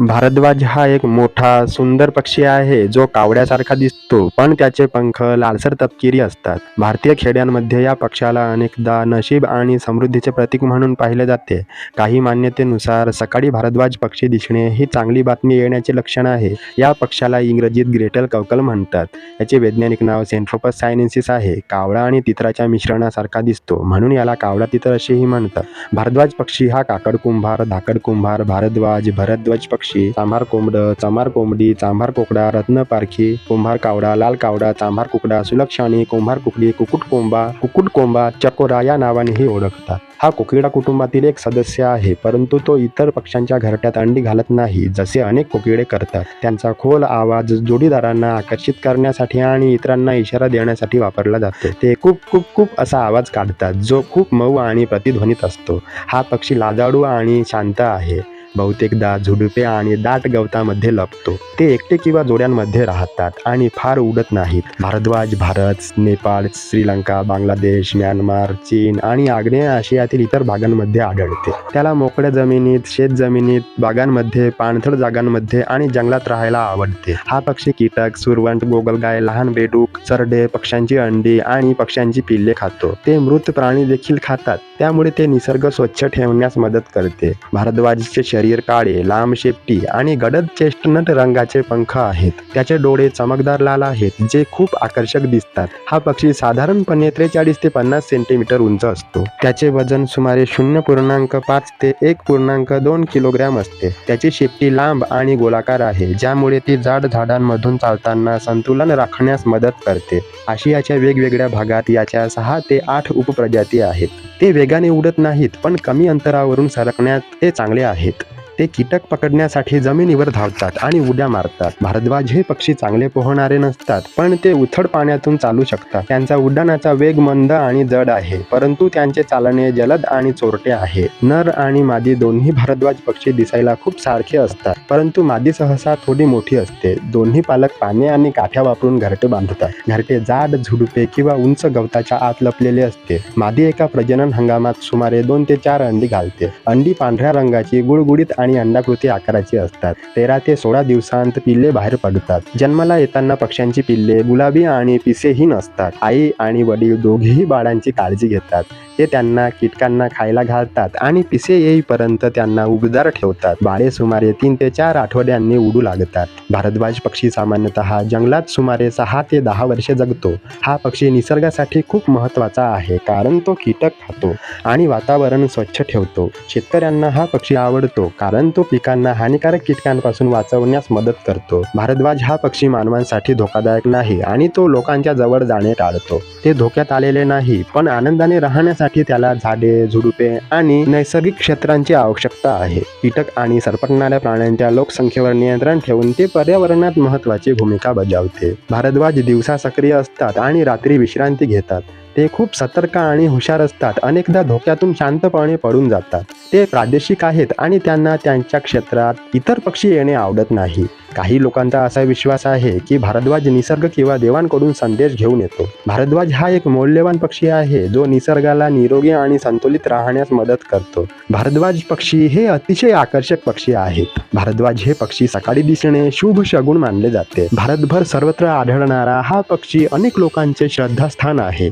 भारद्वाज हा एक मोठा सुंदर पक्षी आहे जो कावड्यासारखा दिसतो पण त्याचे पंख लालसर तपकिरी असतात. भारतीय खेड्यांमध्ये या पक्षाला अनेकदा नशीब आणि समृद्धीचे प्रतीक म्हणून पाहिले जाते. काही मान्यतेनुसार सकाळी भारद्वाज पक्षी दिसणे ही चांगली बातमी येण्याचे लक्षण आहे. या पक्षाला इंग्रजीत ग्रेटल कवकल म्हणतात. याचे वैज्ञानिक नाव सेंट्रोपस सायनेन्सिस आहे. कावळा आणि तित्राच्या मिश्रणासारखा दिसतो म्हणून याला कावळा तितर असेही म्हणतात. भारद्वाज पक्षी हा काकड कुंभार धाकड कुंभार भारद्वाज भरद्वाज पक्षी पक्षी चांभार कोंबड चमार कोंबडी चांभार कोकडा रत्न पारखी कुंभार कावडा लाल कावडा चांभार कुकडा सुलक्षणी कुंभार कुकडी कुकुट कोंबा कुकुट कोंबा चकोरा या नावानेही ओळखतात. हा कोकिडा कुटुंबातील एक सदस्य आहे परंतु तो इतर पक्ष्यांच्या घरट्यात अंडी घालत नाही जसे अनेक कोकिडे करतात. त्यांचा खोल आवाज जोडीदारांना आकर्षित करण्यासाठी आणि इतरांना इशारा देण्यासाठी वापरला जातो. ते खूप खूप खूप असा आवाज काढतात जो खूप मऊ आणि प्रतिध्वनित असतो. हा पक्षी लाजाळू आणि शांत आहे. बहुतेकदा झुडुपे आणि दाट गवतामध्ये लपतो. ते एकटे किंवा जोड्यांमध्ये राहतात आणि फार उडत नाहीत. भारद्वाज भारत नेपाळ श्रीलंका बांगलादेश म्यानमार चीन आणि आग्नेय आशियातील इतर भागांमध्ये आढळते. त्याला मोकळ्या जमिनीत शेत जमिनीत बागांमध्ये पाणथळ जागांमध्ये आणि जंगलात राहायला आवडते. हा पक्षी कीटक सुरवंट गोगलगाय लहान बेडूक चरडे पक्ष्यांची अंडी आणि पक्ष्यांची पिल्ले खातो. ते मृत प्राणी देखील खातात. त्यामुळे ते निसर्ग स्वच्छ ठेवण्यास मदत करते. भारद्वाजचे शरीर काळे लांब शेपटी आणि गडद चेस्टनट रंगाचे पंख आहेत. त्याचे डोळे चमकदार लाल आहेत जे खूप आकर्षक दिसतात. हा पक्षी साधारणपणे त्रेचाळीस ते पन्नास सेंटीमीटर उंच असतो. त्याचे वजन सुमारे शून्य पूर्णांक पाच ते एक पूर्णांक दोन किलोग्रॅम असते. त्याची शेपटी लांब आणि गोलाकार आहे ज्यामुळे ती जाड झाडांमधून चालताना संतुलन राखण्यास मदत करते. आशियाच्या वेगवेगळ्या भागात याच्या सहा ते आठ उपप्रजाती आहेत. ते वेगाने उडत नाहीत पण कमी अंतरावरून सरकण्यात ते चांगले आहेत. ते कीटक पकडण्यासाठी जमिनीवर धावतात आणि उड्या मारतात. भारद्वाज हे पक्षी चांगले पोहणारे नसतात पण ते उथड पाण्यातून चालू शकतात. त्यांचा उड्डाणाचा वेग मंद आणि जड आहे परंतु त्यांचे चालणे जलद आणि चोरटे आहे. नर आणि मादी दोन्ही भारद्वाज पक्षी दिसायला खूप सारखे असतात परंतु मादी सहसा थोडी मोठी असते. दोन्ही पालक पाने आणि काठ्या वापरून घरटे बांधतात. घरटे जाड झुडुपे किंवा उंच गवताच्या आत लपलेले असते. मादी एका प्रजनन हंगामात सुमारे दोन ते चार अंडी घालते. अंडी पांढऱ्या रंगाची गुळगुळीत आणि अंडाकृती आकाराची असतात. तेरा ते सोळा दिवसांत पिल्ले बाहेर पडतात. जन्माला येताना पक्ष्यांची पिल्ले गुलाबी आणि पिसेहीन असतात. आई आणि वडील दोघेही बाळांची काळजी घेतात. ते त्यांना कीटकांना खायला घालतात आणि पिसे येईपर्यंत त्यांना उबदार ठेवतात. बाळे सुमारे तीन ते चार आठवड्यांनी उडू लागतात. भारद्वाज पक्षी सामान्यतः जंगलात सुमारे सहा ते दहा वर्षे जगतो. हा पक्षी निसर्गासाठी खूप महत्त्वाचा आहे कारण तो कीटक खातो आणि वातावरण स्वच्छ ठेवतो. शेतकऱ्यांना हा पक्षी आवडतो कारण तो पिकांना हानिकारक कीटकांपासून वाचवण्यास मदत करतो. भारद्वाज हा पक्षी मानवांसाठी धोकादायक नाही आणि तो लोकांच्या जवळ जाणे टाळतो. ते धोक्यात आलेले नाही पण आनंदाने राहण्यासाठी त्याला झाडे झुडुपे आणि नैसर्गिक क्षेत्रांची आवश्यकता आहे. कीटक आणि सरपटणाऱ्या प्राण्यांच्या लोकसंख्येवर नियंत्रण ठेवून ते पर्यावरणात महत्वाची भूमिका बजावते. भारद्वाज दिवसा सक्रिय असतात आणि रात्री विश्रांती घेतात. ते खूप सतर्क आणि हुशार असतात. अनेकदा धोक्यातून शांतपणे पडून जातात. ते प्रादेशिक आहेत आणि त्यांना त्यांच्या क्षेत्रात इतर पक्षी येणे आवडत नाही. काही लोकांचा असा विश्वास आहे की भारद्वाज निसर्ग किंवा देवांकडून संदेश घेऊन येतो. भारद्वाज हा एक मौल्यवान पक्षी आहे जो निसर्गाला निरोगी आणि संतुलित राहण्यास मदत करतो. भारद्वाज पक्षी हे अतिशय आकर्षक पक्षी आहेत. भारद्वाज हे पक्षी सकाळी दिसणे शुभ शगुण मानले जाते. भारतभर सर्वत्र आढळणारा हा पक्षी अनेक लोकांचे श्रद्धास्थान आहे.